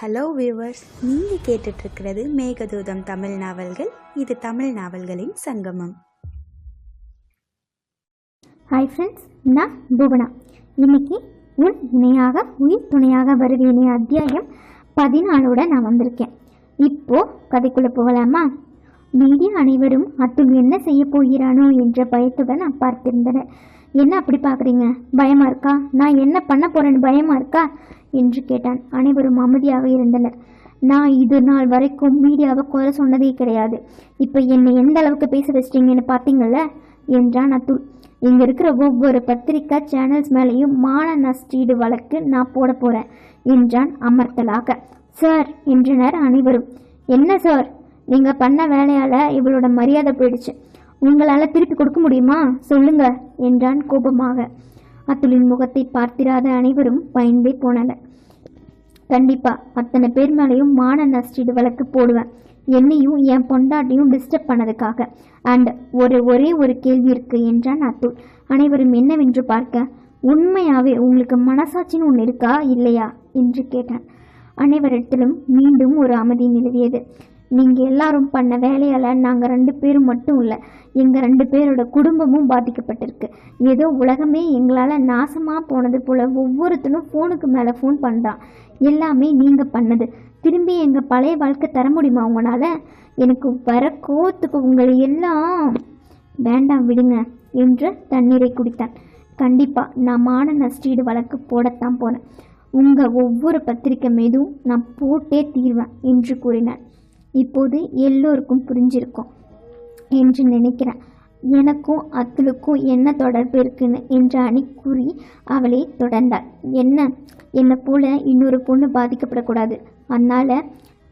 Hello viewers நீங்கள் கேட்டுட்ருக்கிறது மேகதூதம் தமிழ் நாவல்கள். இது தமிழ் நாவல்களின் சங்கமம். ஹாய் ஃப்ரெண்ட்ஸ் நான் புவனா. இன்னைக்கு உன் இணையாக உயிர் துணையாக வருவேனே அத்தியாயம் பதினாலோட நான் வந்திருக்கேன். இப்போ கதைக்குள்ளே போகலாமா? மீடியா அனைவரும் அத்துள் என்ன செய்ய போகிறானோ என்ற பயத்துடன் நான் பார்த்திருந்தனர் என்ன அப்படி பார்க்குறீங்க? பயமா இருக்கா? நான் என்ன பண்ண போறேன்னு பயமா இருக்கா? என்று கேட்டான். அனைவரும் அமைதியாக இருந்தனர். நான் இது நாள் வரைக்கும் மீடியாவை குறை சொன்னதே கிடையாது. இப்போ என்னை எந்த அளவுக்கு பேச வச்சிட்டீங்கன்னு பார்த்தீங்கள என்றான் அத்துல். இங்கே இருக்கிற ஒவ்வொரு பத்திரிக்கை சேனல்ஸ் மேலேயும் மான நஷ்டீடு வழக்கு நான் போட போகிறேன் என்றான் அமர்த்தலாக. சார் என்றனர் அனைவரும். என்ன சார்? நீங்கள் பண்ண வேலையால் இவளோட மரியாதை போயிடுச்சு. உங்களால் திருப்பி கொடுக்க முடியுமா? சொல்லுங்க என்றான் கோபமாக. அத்துலின் முகத்தை பார்த்திராத அனைவரும் பயந்தே போனனர் கண்டிப்பா அத்தனை பேர் மேலேயும் மான நஷ்டீடு வழக்கு போடுவேன். என்னையும் என் பொண்டாட்டியும் டிஸ்டர்ப் பண்ணதுக்காக. அண்ட் ஒரு ஒரே ஒரு கேள்வி இருக்கு என்றான் அத்துல் அனைவரும் என்னவென்று பார்க்க உண்மையாவே உங்களுக்கு மனசாட்சின்னு ஒன்று இருக்கா இல்லையா? என்று கேட்டான். அனைவரிடத்திலும் மீண்டும் ஒரு அமைதி நிலவியது. நீங்கள் எல்லாரும் பண்ண வேலையால் நாங்கள் ரெண்டு பேரும் மட்டும் இல்லை எங்கள் ரெண்டு பேரோட குடும்பமும் பாதிக்கப்பட்டிருக்கு. ஏதோ உலகமே எங்களால் நாசமாக போனது போல் ஒவ்வொருத்தனும் ஃபோனுக்கு மேலே ஃபோன் பண்ணுறான் எல்லாமே நீங்கள் பண்ணது. திரும்பி எங்கள் பழைய வாழ்க்கை தர முடியுமா உங்களால்? எனக்கு வர கோத்துக்கு உங்களை எல்லாம் வேண்டாம் விடுங்க என்று தண்ணீரை குடித்தான். கண்டிப்பாக நான் மான நஷ்டீடு வழக்கு போடத்தான் போனேன். உங்கள் ஒவ்வொரு பத்திரிக்கை மீதும் நான் போட்டே தீர்வேன் என்று கூறினார். இப்போது எல்லோருக்கும் புரிஞ்சிருக்கும் என்று நினைக்கிறேன் எனக்கும் அத்துலுக்கும் என்ன தொடர்பு இருக்குன்னு என்று அணி கூறி அவளை தொடர்ந்தாள். என்ன? என்னை போல இன்னொரு பொண்ணு பாதிக்கப்படக்கூடாது. அதனால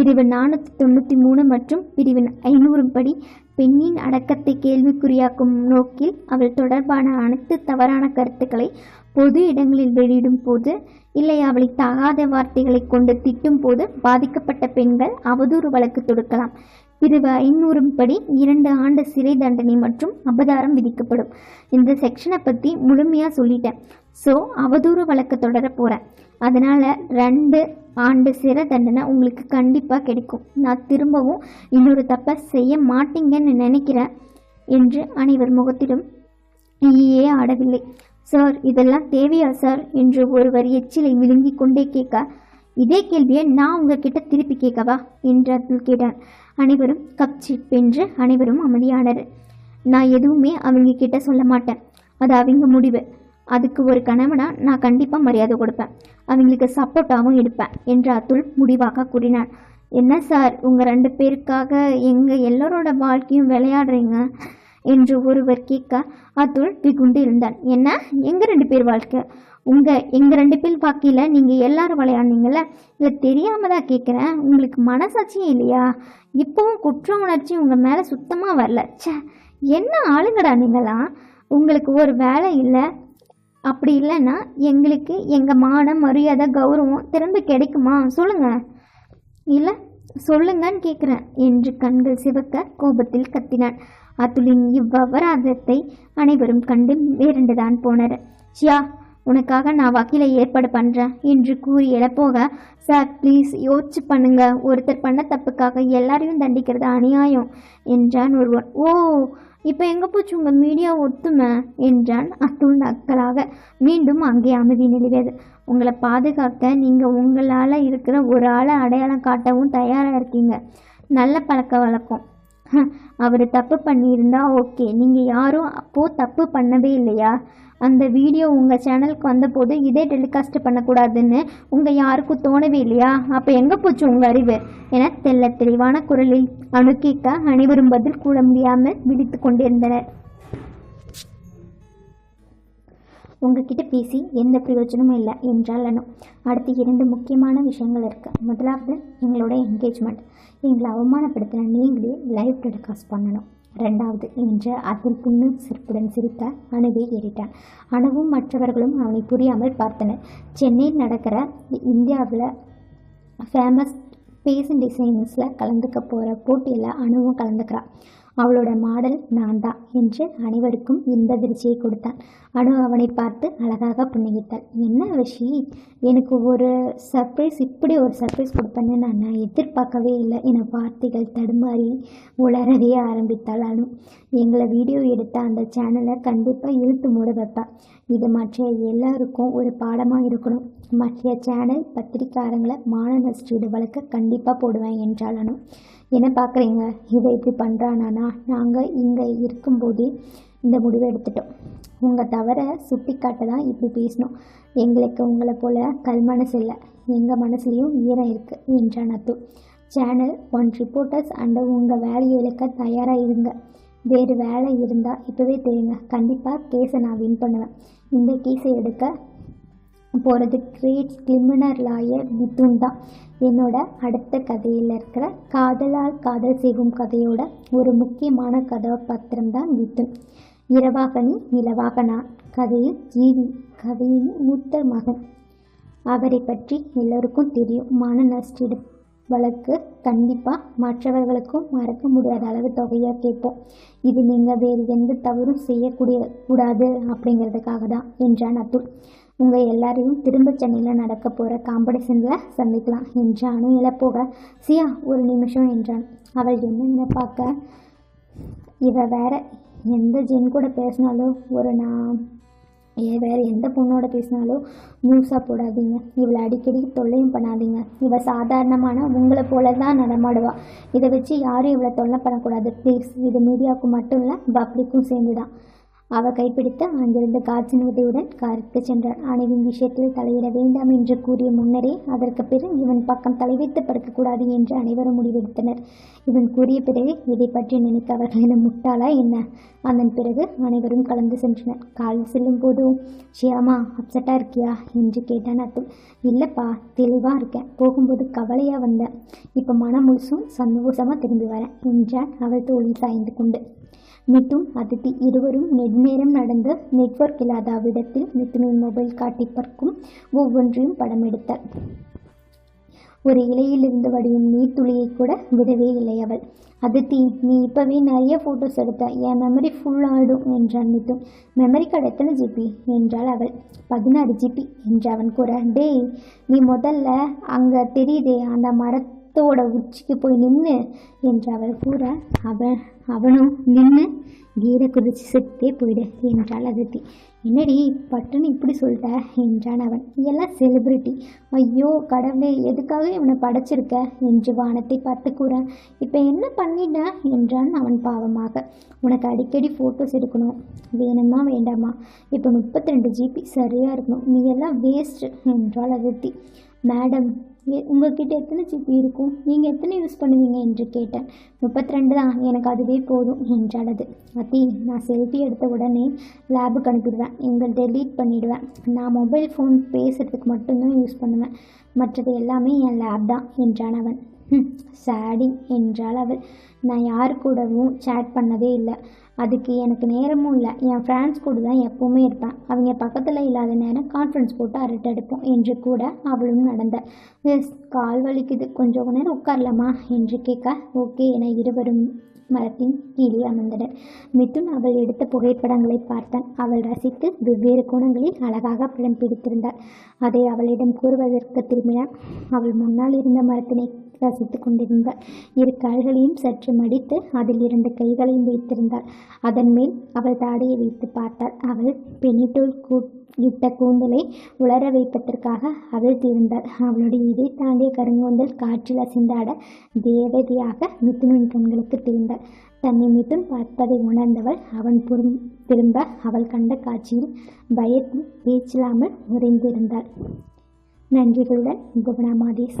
பிரிவு நானூற்றி தொண்ணூற்றி மூணு மற்றும் பிரிவின் ஐநூறு படி பெண்ணின் அடக்கத்தை கேள்விக்குறியாக்கும் நோக்கில் அவள் தொடர்பான அனைத்து தவறான கருத்துக்களை பொது இடங்களில் வெளியிடும் போது இல்லை அவளை தகாத வார்த்தைகளை கொண்டு திட்டும் போது பாதிக்கப்பட்ட பெண்கள் அவதூறு வழக்கு தொடுக்கலாம். பிரிவு ஐநூறும் படி இரண்டு ஆண்டு சிறை தண்டனை மற்றும் அபதாரம் விதிக்கப்படும். இந்த செக்ஷனை பற்றி முழுமையாக சொல்லிட்டேன். ஸோ அவதூறு வழக்கு தொடர போகிறேன் அதனால் ரெண்டு ஆண்டு சிறை தண்டனை உங்களுக்கு கண்டிப்பாக கிடைக்கும். நான் திரும்பவும் இன்னொரு தப்பை செய்ய மாட்டீங்கன்னு நினைக்கிறேன் என்று அனைவர் முகத்திலும் ஈயே ஆடவில்லை. சார் இதெல்லாம் தேவையா சார் என்று ஒருவர் எச்சிலை விழுங்கி கொண்டே கேட்க இதே கேள்வியை நான் உங்ககிட்ட திருப்பி கேட்கவா? என்று அப்துல் கேட்டான். அனைவரும் கப் சிப் என்று அனைவரும் அமைதியானர். நான் எதுவுமே அவங்க கிட்ட சொல்ல மாட்டேன். அது அவங்க முடிவு. அதுக்கு ஒரு கணவனா நான் கண்டிப்பாக மரியாதை கொடுப்பேன். அவங்களுக்கு சப்போர்ட்டாகவும் இருப்பேன் என்று அத்துல் முடிவாக கூறினான். என்ன சார் உங்கள் ரெண்டு பேருக்காக எங்கள் எல்லாரோட வாழ்க்கையும் விளையாடுறீங்க? என்று ஒருவர் கேட்க அத்துல் விகுண்டு இருந்தான். என்ன? எங்கள் ரெண்டு பேர் வாழ்க்கை? உங்கள் எங்கள் ரெண்டு பேர் வாழ்க்கையில் நீங்கள் எல்லாரும் விளையாடுனீங்கல்ல? இல்லை தெரியாமல் தான் கேட்குறேன் உங்களுக்கு மனசாட்சியே இல்லையா? இப்போவும் குற்ற உணர்ச்சி உங்கள் மேலே சுத்தமாக வரல. ச்சே என்ன ஆளுங்கடா நீங்களாம் உங்களுக்கு ஒரு வேலை இல்லை. அப்படி இல்லைன்னா எங்களுக்கு எங்கள் மானம் மரியாதை கௌரவம் திரும்ப கிடைக்குமா? சொல்லுங்கள் இல்லை சொல்லுங்கன்னு கேட்குறேன் என்று கண்கள் சிவக்க கோபத்தில் கத்தினான். அத்துலின் இவ்வபராதத்தை அனைவரும் கண்டு வேறண்டுதான் போனர். ஷியா உனக்காக நான் வக்கீலை ஏற்பாடு பண்ணுறேன் என்று கூறி எழப்போக. சார் ப்ளீஸ் யோசிச்சு பண்ணுங்க. ஒருத்தர் பண்ண தப்புக்காக எல்லாரையும் தண்டிக்கிறது அநியாயம் என்றான் ஒருவன். ஓ இப்போ எங்கே போச்சு உங்கள் மீடியா ஒத்துமை என்றான் அத்துள் நக்கலாக மீண்டும் அங்கே அமைதி நிலவியது. உங்களை பாதுகாக்க நீங்கள் உங்களால் இருக்கிற ஒரு ஆளை அடையாளம் காட்டவும் தயாராக இருக்கீங்க. நல்ல பழக்க வழக்கம். அவர் தப்பு பண்ணியிருந்தா ஓகே. நீங்கள் யாரும் அப்போது தப்பு பண்ணவே இல்லையா? அந்த வீடியோ உங்கள் சேனலுக்கு வந்தபோது இதே டெலிகாஸ்ட் பண்ணக்கூடாதுன்னு உங்கள் யாருக்கும் தோணவே இல்லையா? அப்போ எங்கே போச்சு உங்கள் அறிவு? என தெல்ல தெளிவான குரலில் அணுக்கிக்க அனைவரும் பதில் கூற முடியாமல் விழித்து கொண்டிருந்தனர். உங்ககிட்ட பேசி எந்த பிரயோஜனமும் இல்லை என்றால் அனு. அடுத்து இரண்டு முக்கியமான விஷயங்கள் இருக்குது முதலாவது எங்களோட என்கேஜ்மெண்ட் எங்களை அவமானப்படுத்தின நீங்களே லைவ் டெலிகாஸ்ட் பண்ணணும். ரெண்டாவது என்ற அதில் புண்ணு சிரிப்புடன் சிரித்த அணுவை ஏறிட்டான். அணுவும் மற்றவர்களும் அவனை புரியாமல் பார்த்தனர். சென்னையில் நடக்கிற இந்தியாவில் ஃபேமஸ் பேசன் டிசைன்ஸில் கலந்துக்க போகிற போட்டியில் அணுவும் கலந்துக்கிறான் அவளோட மாடல் நான் தான் என்று அனைவருக்கும் இன்ப திருச்சியை கொடுத்தான். அனு அவனை பார்த்து அழகாக புன்னகித்தாள். என்ன விஷி எனக்கு ஒரு சர்ப்ரைஸ் இப்படி ஒரு சர்ப்ரைஸ் கொடுப்பேன்னு நான் எதிர்பார்க்கவே இல்லை என வார்த்தைகள் தடுமாறி உளரவே ஆரம்பித்தாள் அனு. எங்களை வீடியோ எடுத்த அந்த சேனலை கண்டிப்பாக இழுத்து மூட வைப்பாள் இது மற்ற எல்லாருக்கும் ஒரு பாடமாக இருக்கணும். மற்ற சேனல் பத்திரிக்காரங்களை மான நஷ்டீடு வழக்க கண்டிப்பாக போடுவேன் என்றாள் அனு. என்ன பார்க்குறீங்க? இதை இப்படி பண்ணுறானா நாங்கள் இங்கே இருக்கும்போதே இந்த முடிவை எடுத்துட்டோம். உங்கள் தவறை சுட்டி காட்ட தான் இப்படி பேசினோம் எங்களுக்கு உங்களை போல் கல் மனசு இல்லை. எங்கள் மனசுலேயும் ஈரம் இருக்குது என்றான் அத்து சேனல் ஒன் ரிப்போர்ட்டர்ஸ் அண்ட் உங்கள் வேலையை இழக்க தயாராக இருங்க. வேறு வேலை இருந்தால் இப்போவே தெரியுங்க கண்டிப்பாக கேஸை நான் வின் பண்ணுவேன். இந்த கேஸை எடுக்க போகிறது கிரேட் கிரிமினல் லாயர் மிதுன் தான் என்னோட அடுத்த கதையில் இருக்கிற காதலால் காதல் செய்யும் கதையோட ஒரு முக்கியமான கதாபாத்திரம் தான் மிதுன். இரவாகனி நிலவாகனா கதையில் ஜீவி கதையின் மூத்த மகன். அவரை பற்றி எல்லோருக்கும் தெரியும். மான நஷ்ட வழக்கு கண்டிப்பாக மற்றவர்களுக்கும் மறக்க முடியாத அளவு தொகையாக கேட்போம். இது நீங்கள் வேறு எந்த தவறும் செய்யக்கூடிய கூடாது அப்படிங்கிறதுக்காக தான் என்றான் அத்துல். உங்கள் எல்லாரையும் திரும்ப சென்னையில் நடக்க போகிற காம்படிஷனில் சந்திக்கலாம் என்றானும் இழப்போக சியா ஒரு நிமிஷம் என்றான். அவள் என்னென்ன பார்க்க இவ வேற எந்த ஜென் கூட பேசினாலும் ஒரு நான் ஏ வேறு எந்த பொண்ணோட பேசினாலும் நியூஸாக போடாதீங்க. இவளை அடிக்கடி தொல்லையும் பண்ணாதீங்க. இவள் சாதாரணமான உங்களை போல தான் நடமாடுவா. இதை வச்சு யாரும் இவளை தொல்லை பண்ணக்கூடாது. ப்ளீஸ் இது மீடியாவுக்கு மட்டும் இல்லை பப்ளிக்கும் சேர்ந்து தான் அவ கைப்பிடித்து அங்கிருந்த கார்ஜின் உதவியுடன் காருக்கு சென்றான் அணுவின் விஷயத்தில் தலையிட வேண்டாம் என்று கூறிய முன்னரே அதற்கு பிறகு இவன் பக்கம் தலைவைத்து படுக்கக்கூடாது என்று அனைவரும் முடிவெடுத்தனர். இவன் கூறிய பிறகு இதை பற்றி நினைக்க அவர்கள் என்ன முட்டாளா என்ன? அதன் பிறகு அனைவரும் கலந்து சென்றனர். கால் செல்லும் போதும் ஷியாமா அப்செட்டாக இருக்கியா? என்று கேட்டான் அத்துல். இல்லைப்பா தெளிவாக இருக்கேன். போகும்போது கவலையாக வந்தேன் இப்போ மனம் முழுசும் சந்தோஷமாக திரும்பி வரேன் என்றான் அவள் தோழி சாய்ந்து கொண்டு. மிட்டும் அதித்தி இருவரும் அந்நேரம் நடந்து நெட்வொர்க் இல்லாத அவ்விடத்தில் மிதுனின் மொபைல் காட்டி பார்க்கும் ஒவ்வொன்றையும் படம் எடுத்தார் ஒரு இலையிலிருந்து வடியும் நீர்த்துளியை கூட விடவே இல்லை அவள். அதித்தி நீ இப்போவே நிறைய ஃபோட்டோஸ் எடுத்த. என் மெமரி ஃபுல் ஆகிடும் என்றான் மித்து மெமரி கார்டு எத்தனை ஜிபி என்றாள் அவள். பதினாறு ஜிபி என்று அவன் கூற. டேய் நீ முதல்ல அங்கே தெரியுதே அந்த மரத்தோட உச்சிக்கு போய் நின்று என்று அவள் கூற அவன் அவனும் நின்று கீரை குதிச்சு செத்தே போயிடு என்றாள் அதிர்த்தி. என்னடி பட்டுன்னு இப்படி சொல்லிட்ட என்றான் அவன். இதெல்லாம் செலிப்ரிட்டி ஐயோ கடவுளே எதுக்காக இவனை படைச்சிருக்க? என்று வானத்தை பார்த்து கூற இப்போ என்ன பண்ணிட்ட? என்றான் அவன் பாவமாக. உனக்கு அடிக்கடி ஃபோட்டோஸ் எடுக்கணும். வேணுமா வேண்டாமா இப்போ முப்பத்தி ரெண்டு ஜிபி சரியாக இருக்கணும். நீ எல்லாம் வேஸ்ட் என்றாள் அதிர்த்தி. மேடம் உங்கள்கிட்ட உங்ககிட்ட எத்தனை ஜிபி இருக்கும்? நீங்கள் எத்தனை யூஸ் பண்ணுவீங்க என்று கேட்டேன். முப்பத்தி ரெண்டு தான். எனக்கு அதுவே போதும் என்றாள் அத்தி நான் செல்ஃபி எடுத்த உடனே லேபுக்கு அனுப்பிடுவேன். எங்கள் டெலீட் பண்ணிடுவேன். நான் மொபைல் ஃபோன் பேசுகிறதுக்கு மட்டும்தான் யூஸ் பண்ணுவேன். மற்றது எல்லாமே என் லேப் தான் என்றான் அவன். சாடி என்றால் அவள். நான் யார் கூடவும் சேட் பண்ணதே இல்லை. அதுக்கு எனக்கு நேரமும் இல்லை. என் ஃப்ரெண்ட்ஸ் கூட தான் எப்போவுமே இருப்பேன். அவங்க பக்கத்தில் இல்லாத நேரம் கான்ஃபரன்ஸ் போட்டு அரட்டெடுப்போம் என்று கூட அவளும் நடந்த எஸ் கால் வலிக்குது. கொஞ்சம் நேரம் உட்காரலாமா? என்று கேட்க ஓகே என இருவரும் மரத்தின் கீழே அமர்ந்தனர். மிதுன் அவள் எடுத்த புகைப்படங்களை பார்த்தான். அவள் ரசித்து வெவ்வேறு கோணங்களில் அழகாக படம் பிடித்திருந்தாள். அதை அவளிடம் கூறுவதற்கு திரும்பினான். அவள் முன்னால் இருந்த மரத்தினை ரசித்து கொண்டிருந்தாள் இரு கால்களையும் சற்று மடித்து அதில் இரண்டு கைகளையும் வைத்திருந்தாள். அதன் மேல் அவள் தாடியை வைத்து பார்த்தாள். அவள் பெனிட்டோல் கூ இட்ட கூந்தலை உலர வைப்பதற்காக அவள் தீர்ந்தாள். அவளுடைய இதை தாண்டிய கருங்கூந்தல் காற்றில் அசைந்தாட தேவதையாக மிதுனின் கண்களுக்கு தீர்ந்தாள். தன்னை மிதுன் பார்ப்பதை உணர்ந்தவள் அவன் புரும் திரும்ப அவள் கண்ட காட்சியில் பயத்தில் பேச்சில்லாமல் உறைந்திருந்தாள் நன்றிகளுடன் புவனாமாதேஷ்